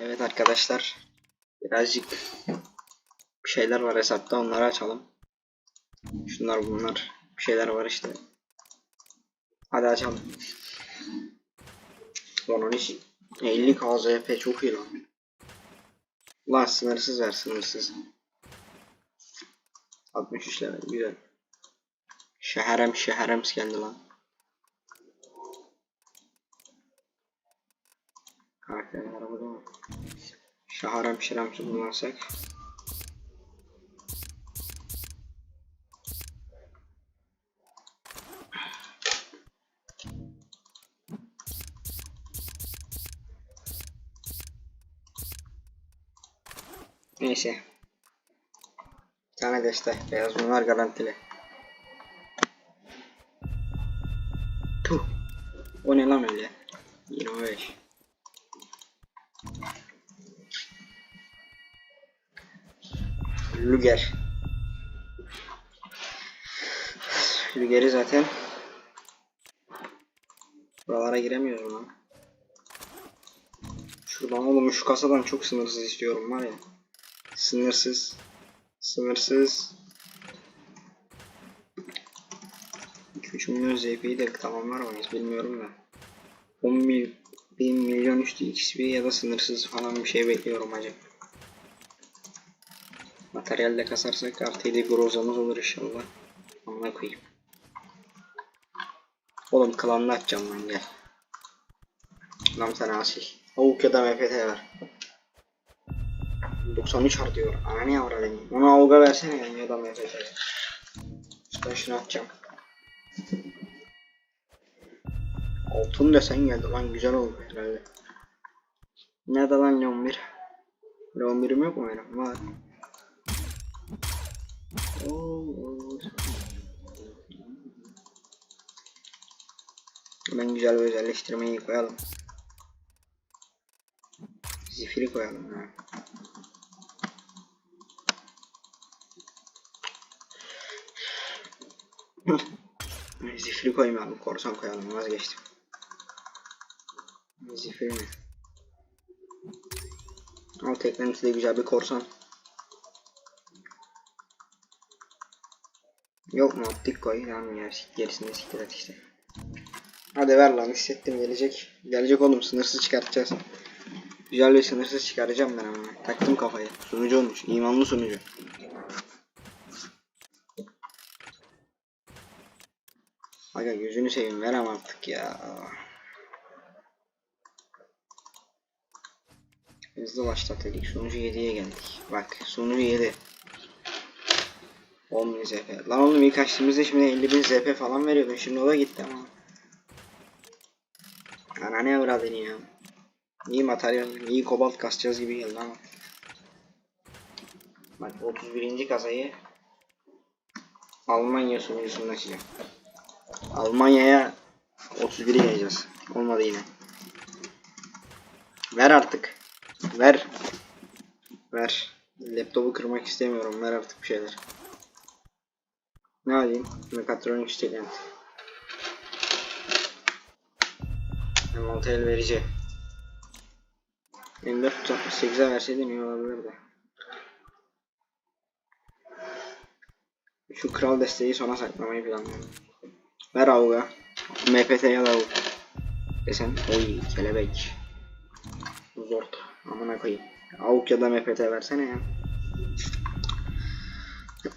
Evet arkadaşlar. Birazcık bir şeyler var hesapta onları açalım. Şunlar bunlar. Bir şeyler var işte. Hadi açalım. Onun için 50 KZP çok iyi lan. Lan sınırsız ver sınırsız. 63 level güzel. Şehrem şehrem geldi lan. Karakterin arabada mı? Şaharem şirem kullansak. Neyse. Bir tane deste. Beyaz bunlar garantili. Puh. O ne lan öyle? 25. Luger. Luger'i zaten buralara giremiyoruz lan. Şuradan oğlum şu kasadan çok sınırsız istiyorum var ya. Sınırsız. Sınırsız. 2-3 milyon ZP'yi de tamamlar mıyız bilmiyorum da. 10 mil, 1 milyon üstü XP ya da sınırsız falan bir şey bekliyorum acaba. Materyalle kasarsak artı 7 grozamız olur inşallah. Amına koyayım. Oğlum klanını açacağım lan gel. Lan sen asil. Avuk ya da MFT ver. 93 har diyor. Ana ne var öyle Onu avuga versene yani ya da MFT. Ben şunu atacağım. Altın desen geldi lan güzel oldu herhalde. Nerede lan Leon 1? Leon 1'im yok mu benim? Var. Hemen güzel bir özelleştirmeyi koyalım. Zifiri koyalım ha. Zifiri koymayalım, korsan koyalım, vazgeçtim. Zifiri mi? Alt eklemsi de güzel bir korsan. Yok mu optik koy tamam ya gerisini siktir et işte. Hadi ver lan hissettim gelecek. Gelecek oğlum sınırsız çıkartacağız. Güzel bir sınırsız çıkaracağım ben ama. Taktım kafayı. Sunucu olmuş. imanlı sunucu. Aga gözünü seveyim verem artık ya. Hızlı başlat dedik. Sunucu 7'ye geldik. Bak sunucu 7. 10.000 ZP. Lan oğlum ilk açtığımızda şimdi 50.000 ZP falan veriyordun. Şimdi o da gitti ama. Ana ne avradını ya. İyi materyal, iyi kobalt kasacağız gibi geldi ama. Bak 31. kasayı Almanya sunucusunda açacağım. Almanya'ya 31'i yayacağız. Olmadı yine. Ver artık. Ver. Ver. Laptopu kırmak istemiyorum. Ver artık bir şeyler. Ne alayım? Mekatronik Stilent. Montel verici. 5468'e verseydin iyi olabilirdi. Şu kral desteği sona saklamayı planlıyorum. Ver avuga. MPT ya da avuk. Desen oy kelebek. Zort. Amına koyayım. Avuk ya da MPT versene ya.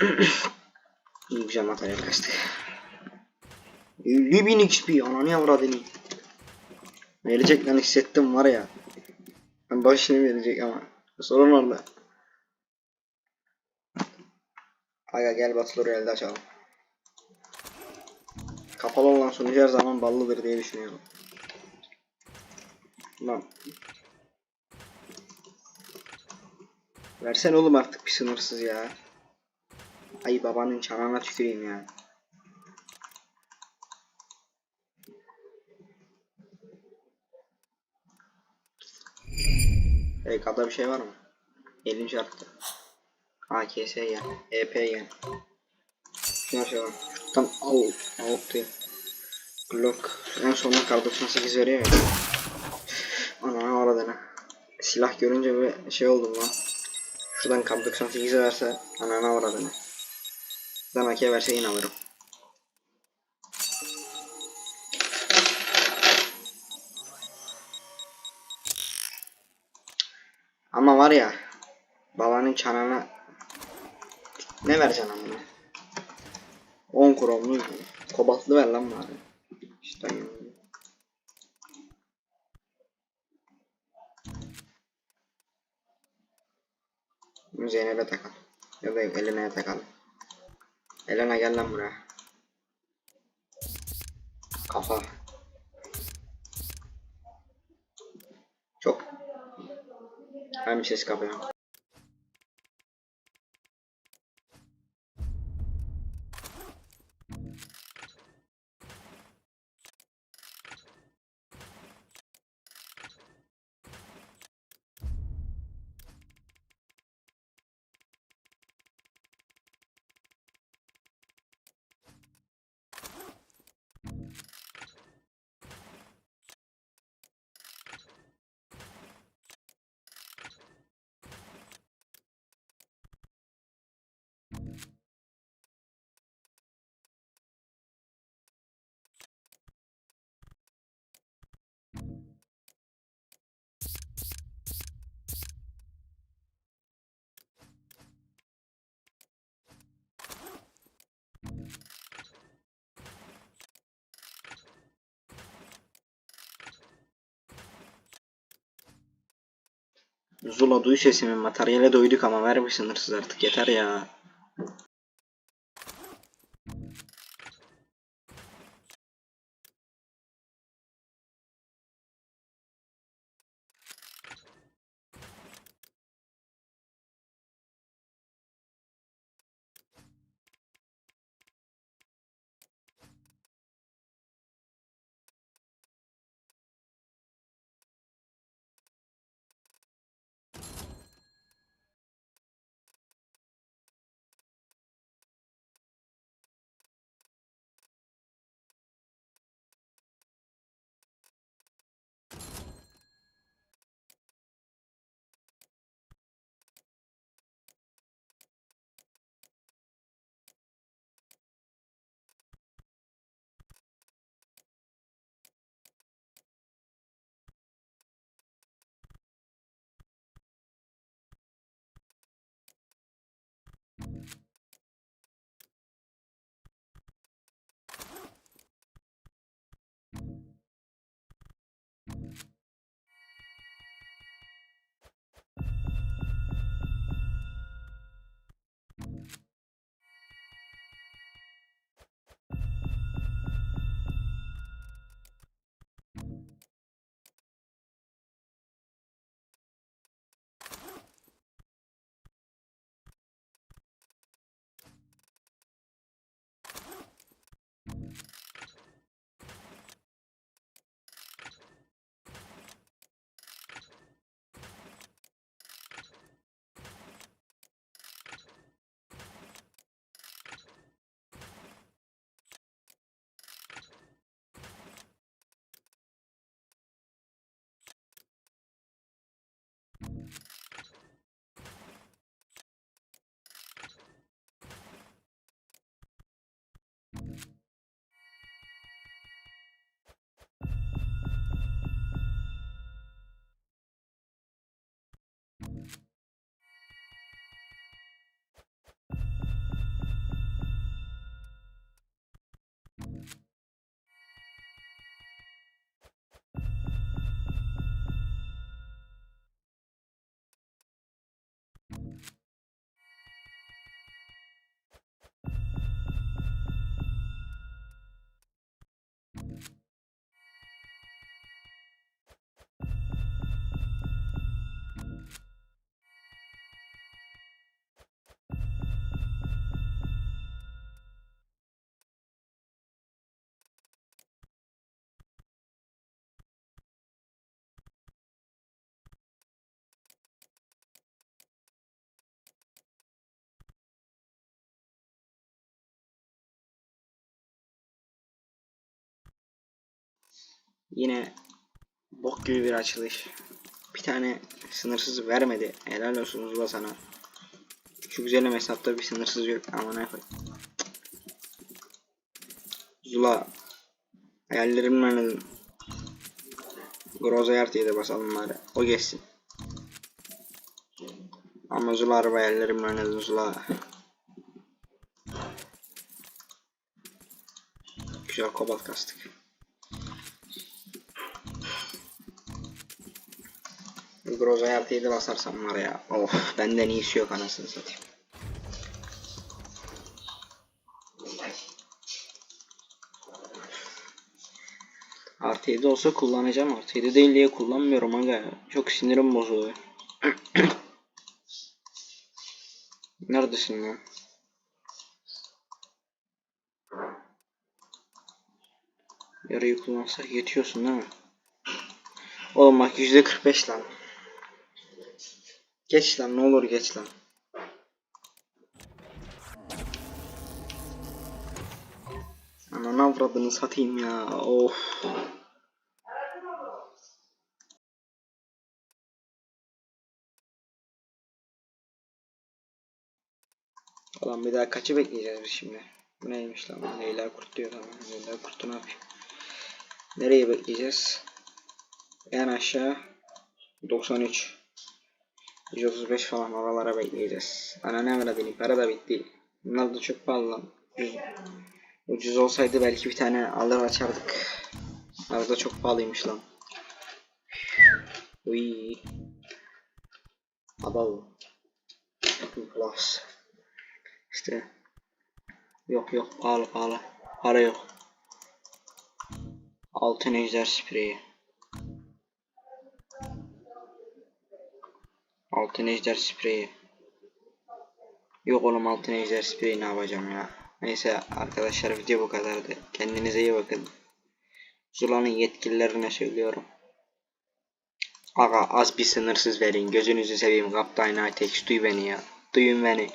İyi güzel materyal kaçtı. 50.000 XP ananı yavradını. Verecek lan hissettim var ya. Ben başını verecek ama. Sorun orada. Aga gel Battle Royale'de açalım. Kapalı olan sunucu her zaman ballıdır diye düşünüyorum. Lan. Versene oğlum artık bir sınırsız ya. Ay babanın çanağına tüküreyim ya. EK'da bir şey var mı? Elim çarptı. AKS gel. EP gel. Şuna şey var. Tam al. Altı. Glock. En sonunda kar 98 veriyor ya. Ana aradığına. silah görünce bir şey oldum lan. Şuradan kap 98 verse anana uğradığını. Şuradan AK verse yine. Ama var ya babanın çanağına ne vereceksin amına? 10 kromlu kobaltlı ver lan bari. İşte Zeynep'e takalım. Ya da Elena'ya takalım. Elena gel lan buraya. Kafa. Çok. Ben bir ses kapıyorum. Zula duy sesimi materyale doyduk ama ver bir sınırsız artık yeter ya. Yine bok gibi bir açılış. bir tane sınırsız vermedi. Helal olsun Zula sana. Şu güzelim hesapta bir sınırsız yok. Aman ne koyayım. Zula hayallerimle oynadım. Groza yartıya da basalım bari. O geçsin. Ama Zula araba hayallerimle oynadım Zula. Güzel kobalt kastık. Groza yartıya da basarsam var ya. Of benden iyisi yok anasını satayım. Artı 7 olsa kullanacağım. Artı 7 değil diye kullanmıyorum aga. Çok sinirim bozuluyor. Neredesin lan? Yarıyı kullansak yetiyorsun değil mi? Oğlum bak %45 lan. Geç lan ne olur geç lan. Ananı avradını satayım ya. Of. Ulan bir daha kaçı bekleyeceğiz şimdi? Bu neymiş lan? Leyla kurt diyor tamam. Leyla kurtu ne yapayım? Nereye bekleyeceğiz? En aşağı 93 135 falan oralara bekleyeceğiz. Ana ne avradını para da bitti. Bunlar da çok pahalı. Ucuz, ucuz olsaydı belki bir tane alır açardık. Arada çok pahalıymış lan. Uy. Abav. Plus. İşte. Yok yok pahalı pahalı. Para yok. Altın ejder spreyi. Altın ejder spreyi. Yok oğlum altın ejder spreyi ne yapacağım ya. Neyse arkadaşlar video bu kadardı. Kendinize iyi bakın. Zula'nın yetkililerine söylüyorum. Aga az bir sınırsız verin. Gözünüzü seveyim. Kaptan Aytex duy beni ya. Duyun beni.